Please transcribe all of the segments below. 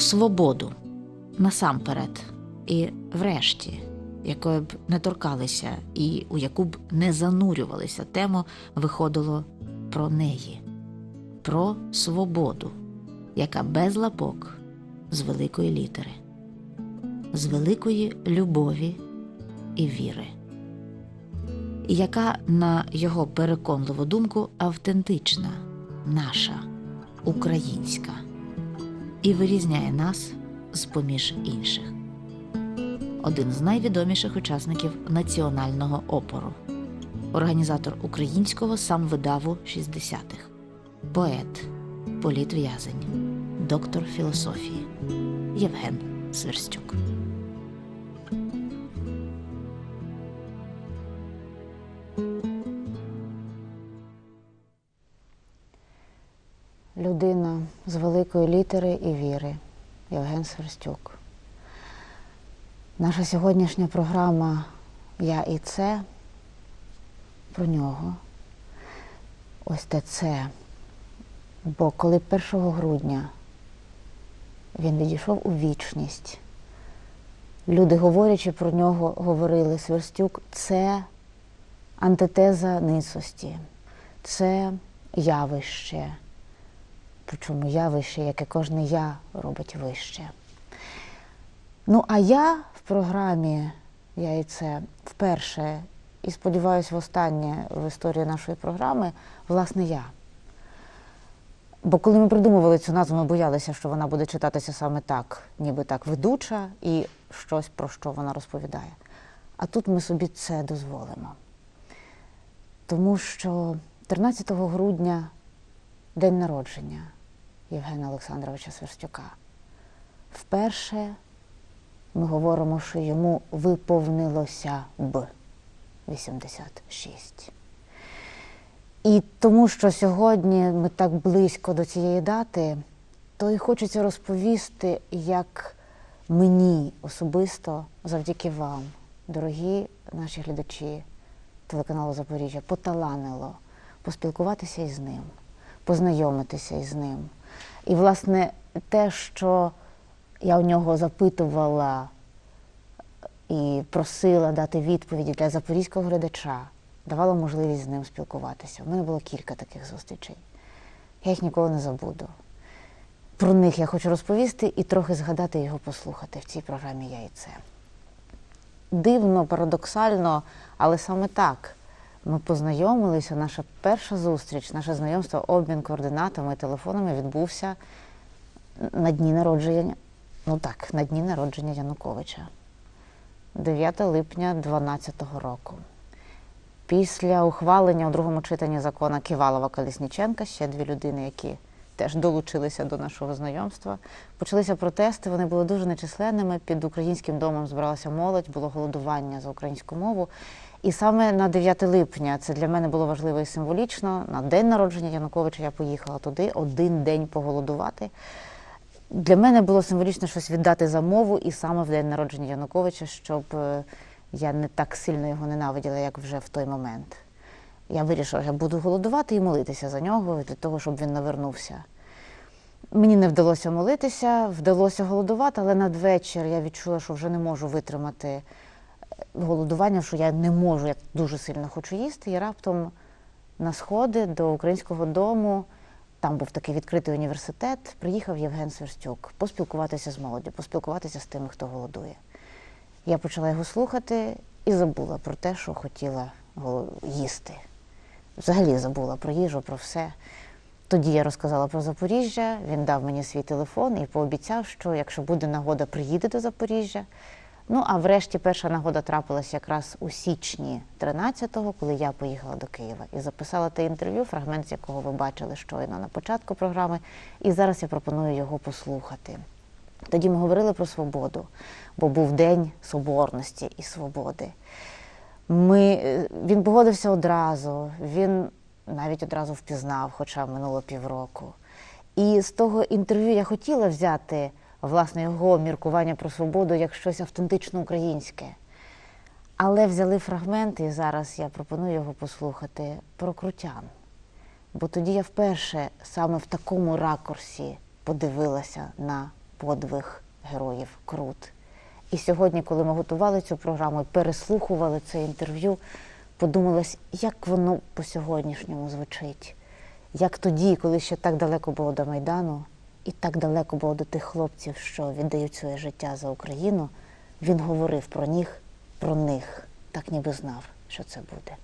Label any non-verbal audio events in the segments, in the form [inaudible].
свободу. Насамперед. І врешті, якої б не торкалися і у яку б не занурювалися тему, виходило про неї, про свободу, яка без лапок з великої літери, з великої любові і віри, яка, на його переконливу думку, автентична, наша, українська, і вирізняє нас з поміж інших. Один з найвідоміших учасників національного опору, організатор українського самвидаву 60-х, поет, політв'язень, доктор філософії Євген Сверстюк. Великої літери і віри Євген Сверстюк. Наша сьогоднішня програма Я і це про нього. Ось те це. Бо коли 1 грудня він відійшов у вічність, люди, говорячи про нього, говорили Сверстюк це антитеза нисості, це явище. Причому явище, яке кожне я робить вище. Ну, а я в програмі я і це вперше і сподіваюся, востаннє в історії нашої програми, власне, я. Бо коли ми придумували цю назву, ми боялися, що вона буде читатися саме так, ніби так ведуча і щось про що вона розповідає. А тут ми собі це дозволимо. Тому що 13 грудня день народження Євгена Олександровича Сверстюка. Вперше ми говоримо, що йому виповнилося б 86. І тому, що сьогодні ми так близько до цієї дати, то і хочеться розповісти, як мені особисто, завдяки вам, дорогі наші глядачі телеканалу Запоріжжя, поталанило поспілкуватися із ним, познайомитися із ним. І, власне, те, що я у нього запитувала і просила дати відповіді для запорізького глядача, давала можливість з ним спілкуватися. У мене було кілька таких зустрічей. Я їх ніколи не забуду. Про них я хочу розповісти і трохи згадати його послухати в цій програмі Я. Дивно, парадоксально, але саме так. Ми познайомилися, наша перша зустріч, наше знайомство, обмін координатами і телефонами відбувся на дні народження. Ну так, на дні народження Януковича, 9 липня 2012 року. Після ухвалення у другому читанні закона Ківалова Колісніченка, ще дві людини, які теж долучилися до нашого знайомства, почалися протести. Вони були дуже нечисленними. Під українським домом збиралася молодь, було голодування за українську мову. І саме на 9 липня це для мене було важливо і символічно. На день народження Януковича я поїхала туди один день поголодувати. Для мене було символічно щось віддати за мову, і саме в день народження Януковича, щоб е, я не так сильно його ненавиділа, як вже в той момент. Я вирішила, що я буду голодувати і молитися за нього, для того, щоб він навернувся. Мені не вдалося молитися, вдалося голодувати, але надвечір я відчула, що вже не можу витримати голодування, що я не можу, я дуже сильно хочу їсти. І раптом на сходи до українського дому, там був такий відкритий університет, приїхав Євген Сверстюк поспілкуватися з молоддю, поспілкуватися з тими, хто голодує. Я почала його слухати і забула про те, що хотіла їсти. Взагалі забула про їжу, про все. Тоді я розказала про Запоріжжя, він дав мені свій телефон і пообіцяв, що якщо буде нагода, приїде до Запоріжжя. Ну, а врешті перша нагода трапилася якраз у січні 13-го, коли я поїхала до Києва і записала те інтерв'ю, фрагмент з якого ви бачили щойно на початку програми. І зараз я пропоную його послухати. Тоді ми говорили про свободу, бо був День Соборності і свободи. Ми, Він погодився одразу, він навіть одразу впізнав, хоча минуло півроку. І з того інтерв'ю я хотіла взяти власне його міркування про свободу як щось автентично українське. Але взяли фрагменти, і зараз я пропоную його послухати про крутян. Бо тоді я вперше саме в такому ракурсі подивилася на подвиг героїв Крут. І сьогодні, коли ми готували цю програму переслухували це інтерв'ю, подумалось, як воно по сьогоднішньому звучить. Як тоді, коли ще так далеко було до Майдану, і так далеко було до тих хлопців, що віддають своє життя за Україну, він говорив про них, про них, так ніби знав, що це буде.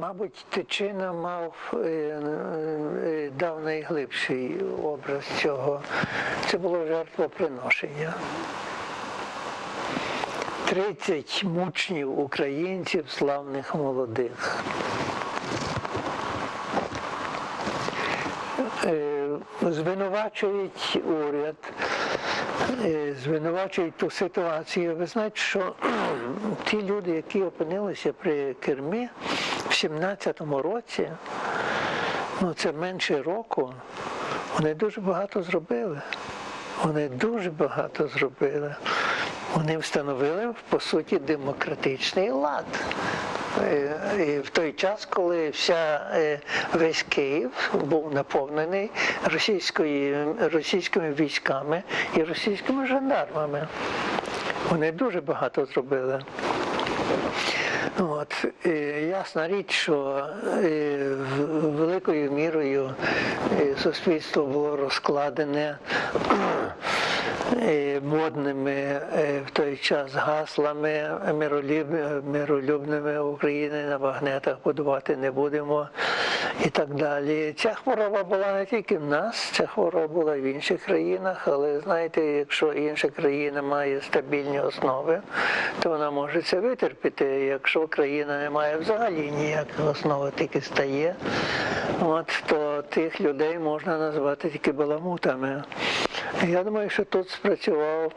Мабуть, Тичина мав е, е, дав найглибший образ цього. Це було жертвоприношення. 30 мучнів українців, славних молодих. Звинувачують уряд, е, звинувачують ту ситуацію. Ви знаєте, що [clears throat] ті люди, які опинилися при кермі в 17-му році, ну це менше року, вони дуже багато зробили. Вони дуже багато зробили. Вони встановили, по суті, демократичний лад. Е, І в той час, коли вся, е, весь Київ був наповнений російської, російськими військами і російськими жандармами. Вони дуже багато зробили. От, е, ясна річ, що е, великою мірою суспільство було розкладене модними е, в той час гаслами миролюбними України на магнетах будувати не будемо і так далі. Ця хвороба була не тільки в нас, ця хвороба була в інших країнах, але знаєте, якщо інша країна має стабільні основи, то вона може це витерпіти. Якщо країна не має взагалі ніяких основи, тільки стає, от, то тих людей можна назвати тільки баламутами. Я думаю, що тут спрацював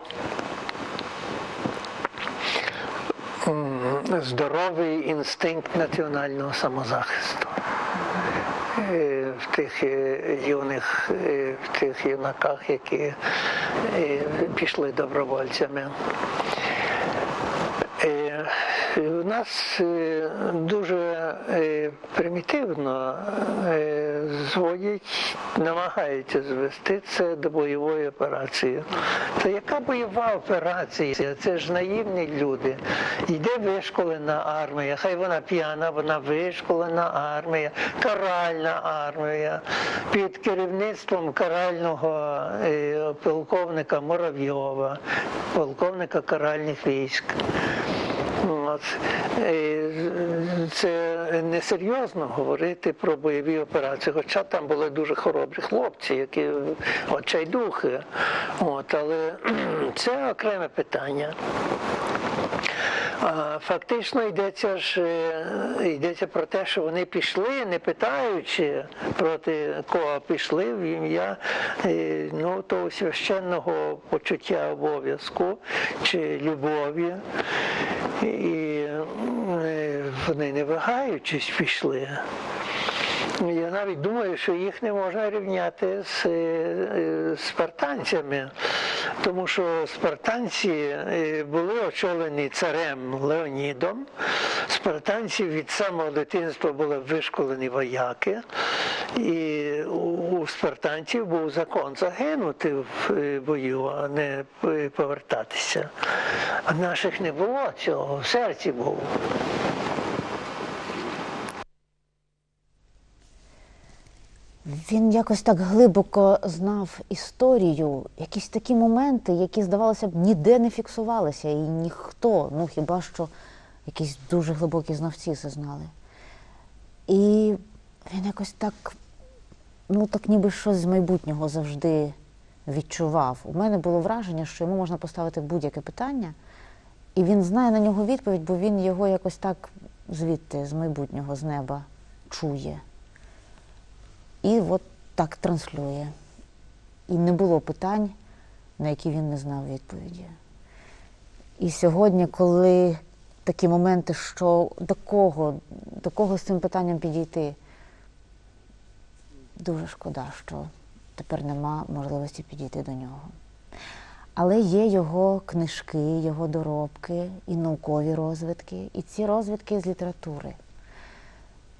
здоровий інстинкт національного самозахисту. Е, В тих е, юних, е, в тих юнаках, які пішли добровольцями. Нас е, дуже е, примітивно е, зводять, намагаються звести це до бойової операції. Та яка бойова операція? Це ж наївні люди. Йде вишколена армія, хай вона п'яна, вона вишколена армія, каральна армія під керівництвом карального полковника Муравйова, полковника каральних військ. Е, Це несерйозно говорити про бойові операції, хоча там були дуже хоробрі хлопці, які отчайдухи. От, але [clears throat] це окреме питання. Фактично йдеться ж е, йдеться про те, що вони пішли, не питаючи проти кого пішли в ім'я е, ну, того священного почуття обов'язку чи любові. І е, вони не вагаючись пішли. Я навіть думаю, що їх не можна рівняти з е, спартанцями, тому що спартанці е, були очолені царем Леонідом. Спартанці від самого дитинства були вишколені вояки, і у спартанців був закон загинути в е, бою, а не е, повертатися. А наших не було цього, в серці був. Він якось так глибоко знав історію, якісь такі моменти, які, здавалося б, ніде не фіксувалися, і ніхто, ну хіба що якісь дуже глибокі знавці це знали. І він якось так, ну так ніби щось з майбутнього завжди відчував. У мене було враження, що йому можна поставити будь-яке питання, і він знає на нього відповідь, бо він його якось так звідти, з майбутнього, з неба чує. І от так транслює. І не було питань, на які він не знав відповіді. І сьогодні, коли такі моменти, що до кого, до кого з цим питанням підійти, дуже шкода, що тепер нема можливості підійти до нього. Але є його книжки, його доробки і наукові розвитки, і ці розвитки з літератури.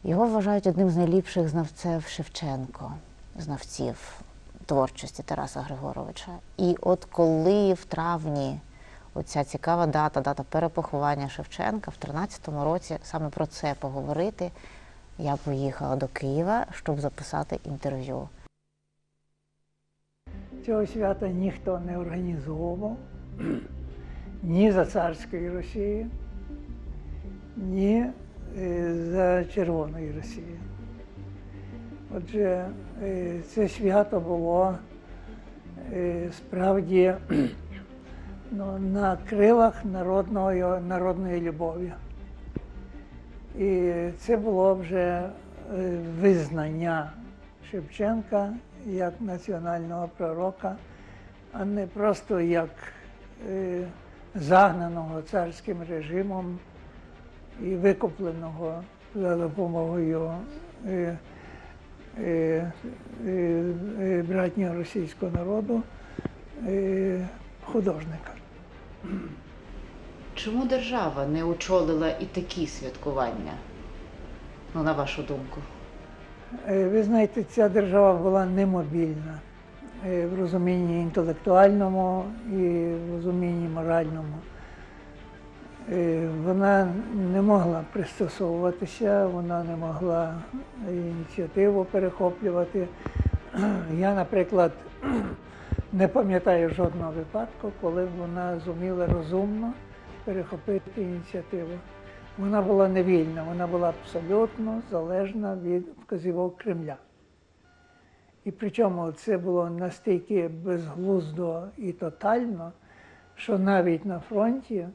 Його вважають одним з найліпших знавців Шевченко. знавців творчості Тараса Григоровича. І от коли в травні оця цікава дата, дата перепоховання Шевченка в 13-му році саме про це поговорити, я поїхала до Києва, щоб записати інтерв'ю. Цього свята ніхто не організовував [clears throat] ні за царської Росії, ні е, за Червоної Росії. Отже, е, це свято було е, справді [clears throat] ну, на крилах народної, народної любові. І це було вже е, визнання Шевченка як національного пророка, а не просто як е, загнаного царським режимом і викупленого за допомогою е, братнього російського народу художника. Чому держава не очолила і такі святкування? Ну, на вашу думку. Е, Ви знаєте, ця держава була немобільна е, в розумінні інтелектуальному і в розумінні моральному. Е, Вона не могла пристосовуватися, вона не могла ініціативу перехоплювати. Я, наприклад, не пам'ятаю жодного випадку, коли вона зуміла розумно перехопити ініціативу. Вона була невільна, вона була абсолютно залежна від вказівок Кремля. І причому це було настільки безглуздо і тотально, що навіть на фронті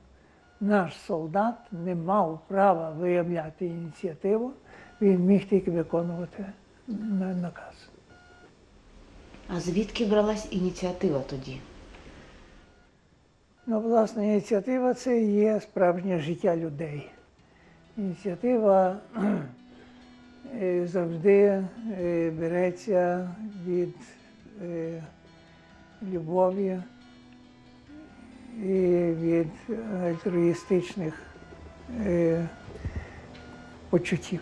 наш солдат не мав права виявляти ініціативу, він міг тільки виконувати наказ. А звідки бралась ініціатива тоді? Ну, власне, ініціатива це є справжнє життя людей. Ініціатива е, завжди е, береться від е, любові і від альтруїстичних почуттів.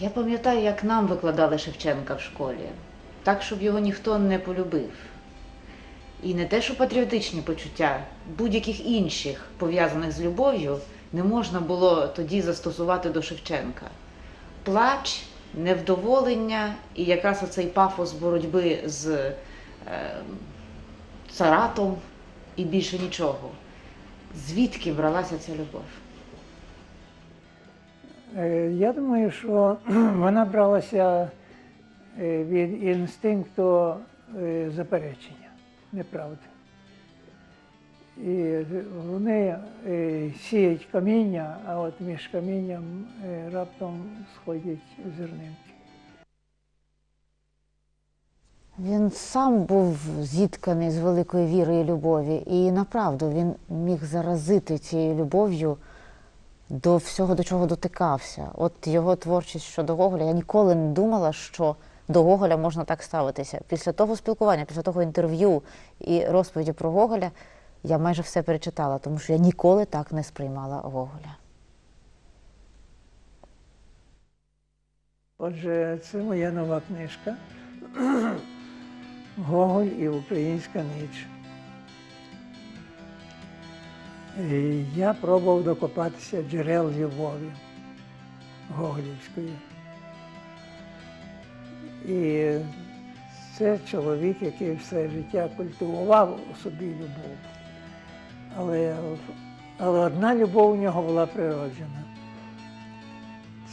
Я пам'ятаю, як нам викладали Шевченка в школі, так, щоб його ніхто не полюбив. І не те, що патріотичні почуття, будь-яких інших, пов'язаних з любов'ю, не можна було тоді застосувати до Шевченка. Плач, невдоволення і якраз оцей пафос боротьби з е, царатом і більше нічого. Звідки бралася ця любов? Е, Я думаю, що [clears throat] вона бралася е, від інстинкту е, заперечення неправди. І вони е, сіють каміння, а от між камінням е, раптом сходять зернинки. Він сам був зітканий з великою вірою і любові, і направду він міг заразити цією любов'ю до всього, до чого дотикався. От його творчість щодо Гоголя, я ніколи не думала, що до Гоголя можна так ставитися. Після того спілкування, після того інтерв'ю і розповіді про Гоголя, я майже все перечитала, тому що я ніколи так не сприймала Гоголя. Отже, це моя нова книжка [clears throat] Гоголь і Українська ніч. Я пробував докопатися джерел любові Гоголівської. І це чоловік, який все життя культивував у собі любов. Але, але одна любов у нього була природжена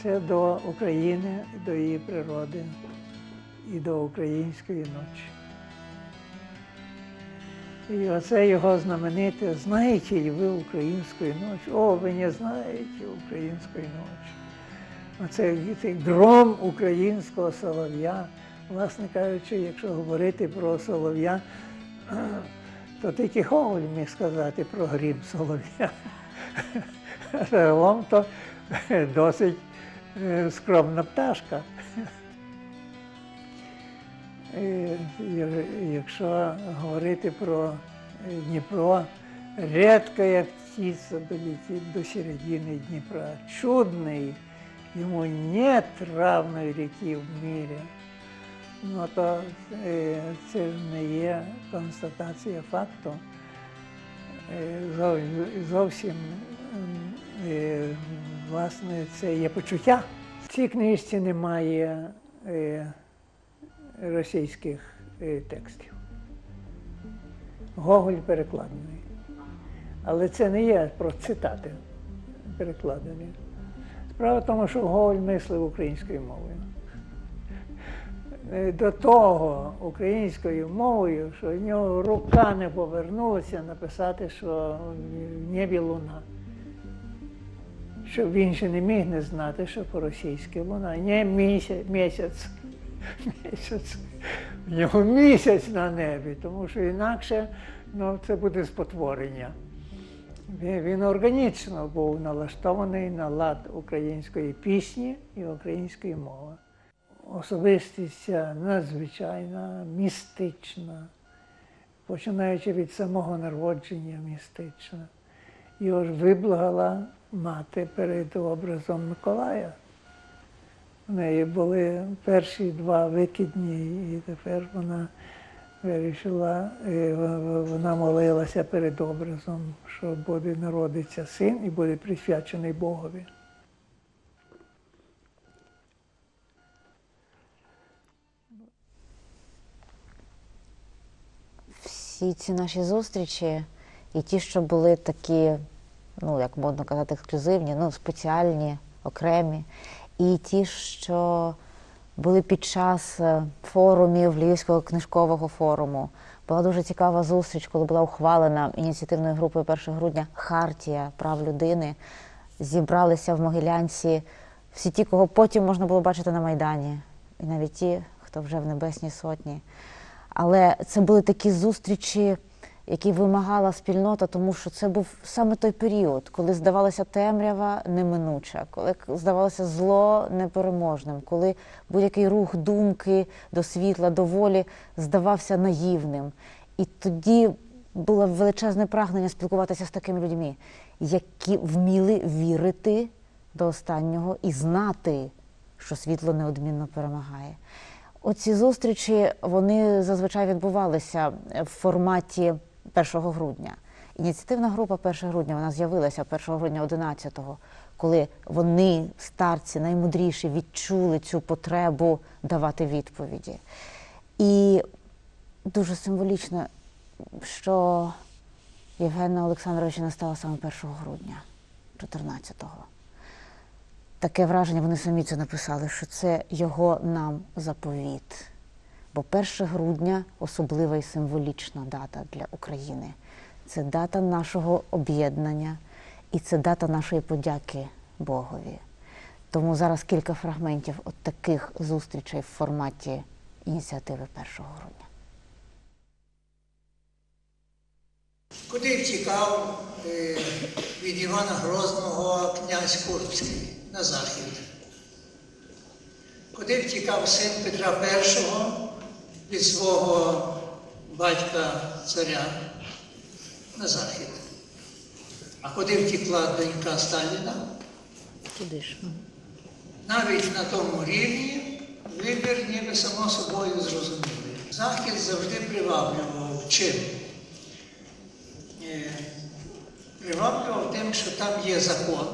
це до України, до її природи і до української ночі. І оце його знамените «Знаєте ли ви української ночі? О, ви не знаєте української ночі. Оце цей гром українського солов'я. Власне кажучи, якщо говорити про солов'я, [clears throat] то тільки Гоголь міг сказати про грім солов'я. [laughs] Загалом то [laughs] досить е, скромна пташка. [laughs] Е, Якщо говорити про е, Дніпро, рідко як птиця долетить до середини Дніпра. Чудний ему нет равної ріки в мірі. Ну то е, це не є констатація факту. Е, Зовсім е, власне це є почуття. В цій книжці немає е, російських е, текстів. Гоголь перекладений. Але це не є про цитати перекладені. Справа в тому, що Гоголь мислив українською мовою. Е, До того українською мовою, що в нього рука не повернулася написати, що в небі луна. Щоб він ще не міг не знати, що по-російськи луна. Не місяць, місяць. Місяць. В нього місяць на небі, тому що інакше ну, це буде спотворення. Він, органічно був налаштований на лад української пісні і української мови. Особистість надзвичайна, містична, починаючи від самого народження містична. Його ж виблагала мати перед образом Миколая. В неї були перші два викидні, і тепер вона вирішила, е, вона молилася перед образом, що буде народиться син і буде присвячений Богові. всі ці наші зустрічі, і ті, що були такі, ну як модно казати, ексклюзивні, ну спеціальні, окремі, і ті, що були під час е, форумів Львівського книжкового форуму. Була дуже цікава зустріч, коли була ухвалена ініціативною групою 1 грудня Хартія прав людини. Зібралися в Могилянці всі ті, кого потім можна було бачити на Майдані, і навіть ті, хто вже в Небесній Сотні. Але це були такі зустрічі, які вимагала спільнота, тому що це був саме той період, коли здавалося темрява неминуча, коли здавалося зло непереможним, коли будь-який рух думки до світла, до волі здавався наївним. І тоді було величезне прагнення спілкуватися з такими людьми, які вміли вірити до останнього і знати, що світло неодмінно перемагає. Оці зустрічі вони зазвичай відбувалися в форматі 1 грудня. Ініціативна група 1 грудня вона з'явилася 1 грудня 11-го, коли вони, старці, наймудріші, відчули цю потребу давати відповіді. І дуже символічно, що Євгена Олександровича не стало саме 1 грудня 14-го таке враження, вони самі це написали, що це його нам заповіт. Бо 1 грудня особлива і символічна дата для України. Це дата нашого об'єднання і це дата нашої подяки Богові. Тому зараз кілька фрагментів от таких зустрічей в форматі ініціативи 1 грудня. Куди втікав е, від Івана Грозного князь Курбський на захід? Куди втікав син Петра І від свого батька царя на захід? А куди втекла донька Сталіна? Куди ж? Навіть на тому рівні вибір ніби само собою зрозумілий. Захід завжди приваблював чим? Е, Приваблював тим, що там є закон,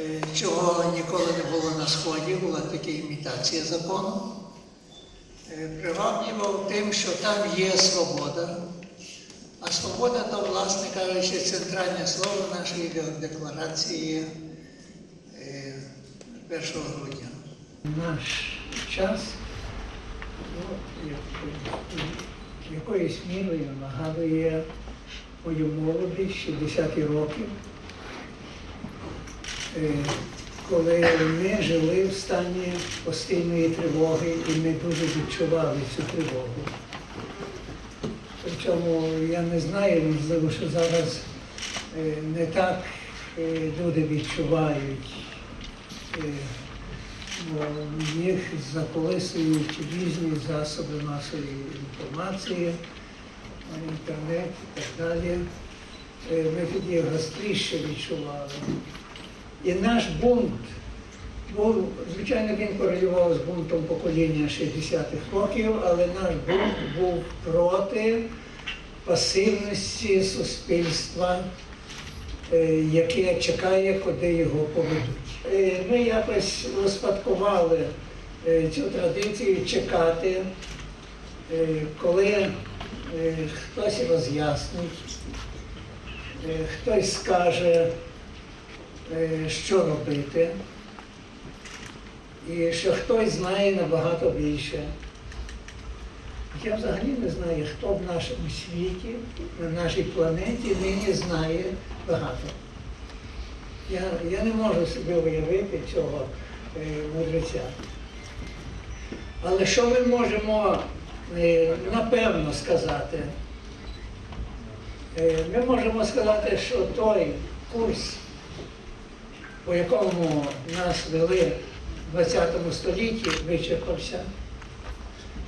е, чого ніколи не було на Сході, була така імітація закону. Е, Приваблював тим, що там є свобода. А свобода то, власне кажучи, центральне слово нашої декларації е, 1 грудня. Наш час ну, якоюсь мірою нагадує мою молодість 60-ті років, е, коли ми жили в стані постійної тривоги і ми дуже відчували цю тривогу. Причому я не знаю, можливо, що зараз е, не так е, люди відчувають. е, бо їх заколисують різні засоби масової інформації, інтернет і так далі. Ми тоді гостріше відчували. І наш бунт був, звичайно, він корелював з бунтом покоління 60-х років, але наш бунт був проти пасивності суспільства, е, яке чекає, куди його поведуть. Е, Ми якось успадкували е, цю традицію чекати, коли хтось роз'яснить, хтось скаже, що робити, і що хтось знає набагато більше. Я взагалі не знаю, хто в нашому світі, на нашій планеті нині знає багато. Я, я не можу собі уявити цього е, мудреця. Але що ми можемо е, напевно сказати? Е, ми можемо сказати, що той курс, по якому нас вели в ХХ столітті, вичерпався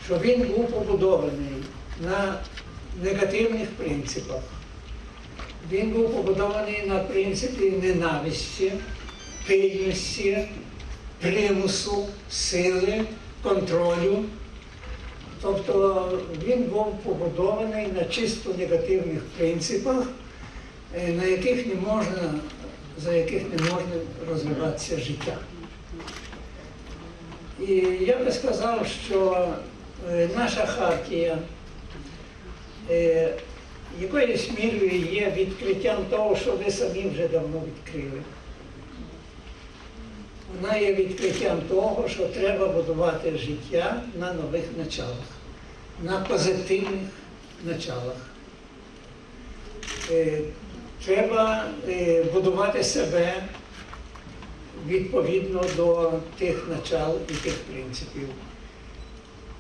що він був побудований на негативних принципах. Він був побудований на принципі ненависті, пильності, примусу, сили, контролю. Тобто він був побудований на чисто негативних принципах, е, на яких не можна, за яких не можна розвиватися життя. І я би сказав, що е, наша хартія е, якоюсь мірою є відкриттям того, що ви самі вже давно відкрили. Вона є відкриттям того, що треба будувати життя на нових началах, на позитивних началах. Е, Треба е, будувати себе відповідно до тих начал і тих принципів.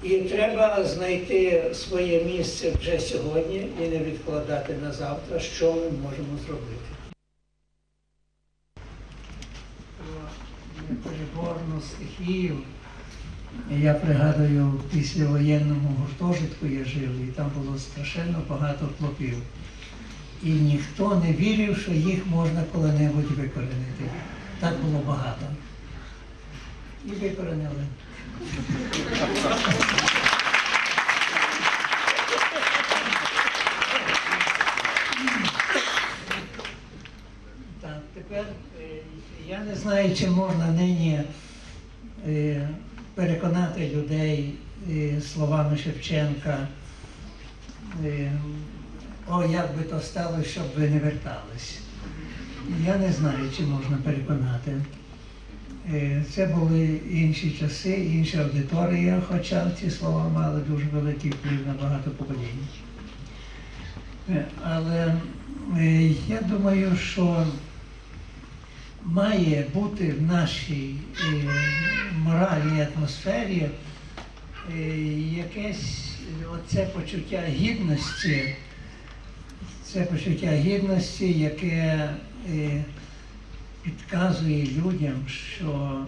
І треба знайти своє місце вже сьогодні і не відкладати на завтра, що ми можемо зробити. Переборну стихію. Я пригадую, в післявоєнному гуртожитку я жив, і там було страшенно багато хлопів. І ніхто не вірив, що їх можна коли-небудь викоренити. Так було багато. І викоренили. Так, тепер е, я не знаю, чи можна нині е, переконати людей е, словами Шевченка. О, як би то стало, щоб ви не вертались. Я не знаю, чи можна переконати. Е, Це були інші часи, інша аудиторія, хоча ці слова мали дуже великий вплив на багато поколінь. Е, Але е, я думаю, що має бути в нашій моральній атмосфері якесь оце почуття гідності, це почуття гідності, яке е, підказує людям, що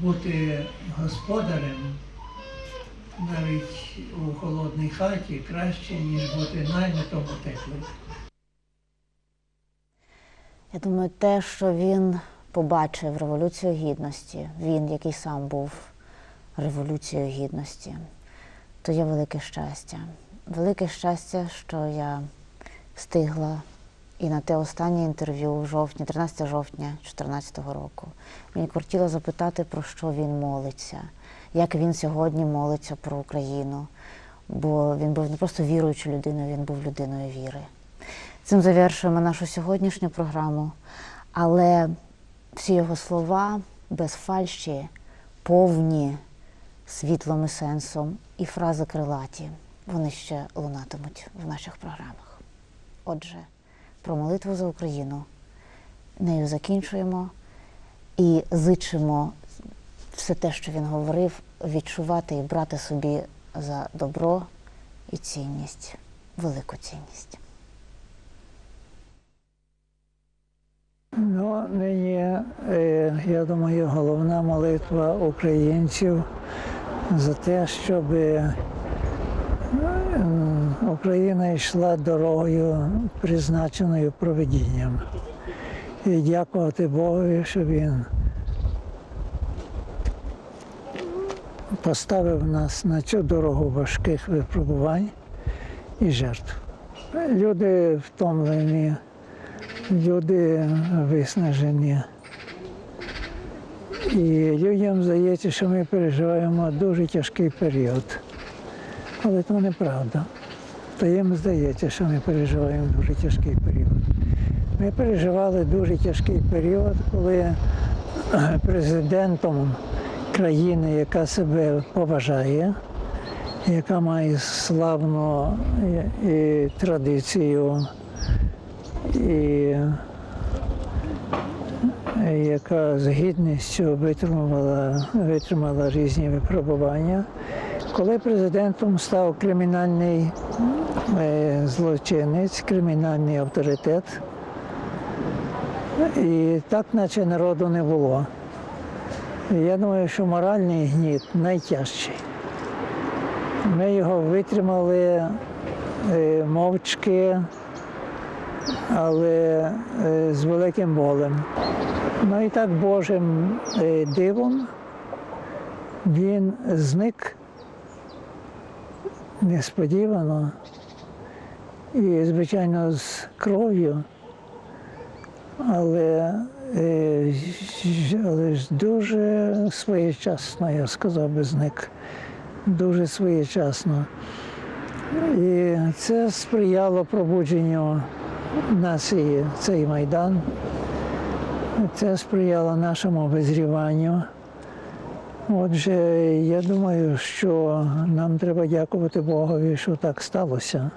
бути господарем навіть у холодній хаті краще, ніж бути наймитом у теплій. Я думаю, те, що він побачив Революцію Гідності, він, який сам був Революцією Гідності, то є велике щастя. Велике щастя, що я встигла і на те останнє інтерв'ю в жовтні, 13 жовтня 2014 року. Мені кортіло запитати, про що він молиться, як він сьогодні молиться про Україну. Бо він був не просто віруючою людиною, він був людиною віри. Цим завершуємо нашу сьогоднішню програму, але всі його слова без фальші, повні світлом і сенсом, і фрази крилаті, вони ще лунатимуть в наших програмах. Отже, про молитву за Україну нею закінчуємо і зичимо все те, що він говорив, відчувати і брати собі за добро і цінність, велику цінність. Ну, нині, е, я думаю, головна молитва українців за те, щоб Україна йшла дорогою, призначеною проведінням. і дякувати Богові, що Він поставив нас на цю дорогу важких випробувань і жертв. Люди втомлені, люди виснажені. І людям здається, що ми переживаємо дуже тяжкий період. Але це неправда. То їм здається, що ми переживаємо дуже тяжкий період. Ми переживали дуже тяжкий період, коли президентом країни, яка себе поважає, яка має славну і, і традицію, і яка з гідністю витримувала, витримала різні випробування. Коли президентом став кримінальний е, злочинець, кримінальний авторитет, і так наче народу не було. Я думаю, що моральний гніт найтяжчий. Ми його витримали е, мовчки, але е, з великим болем. Ну і так Божим е, дивом він зник несподівано і, звичайно, з кров'ю, але, е, але ж дуже своєчасно, я сказав би, зник. Дуже своєчасно. І це сприяло пробудженню нації, цей майдан. Це сприяло нашому визріванню. Отже, я думаю, що нам треба дякувати Богові, що так сталося.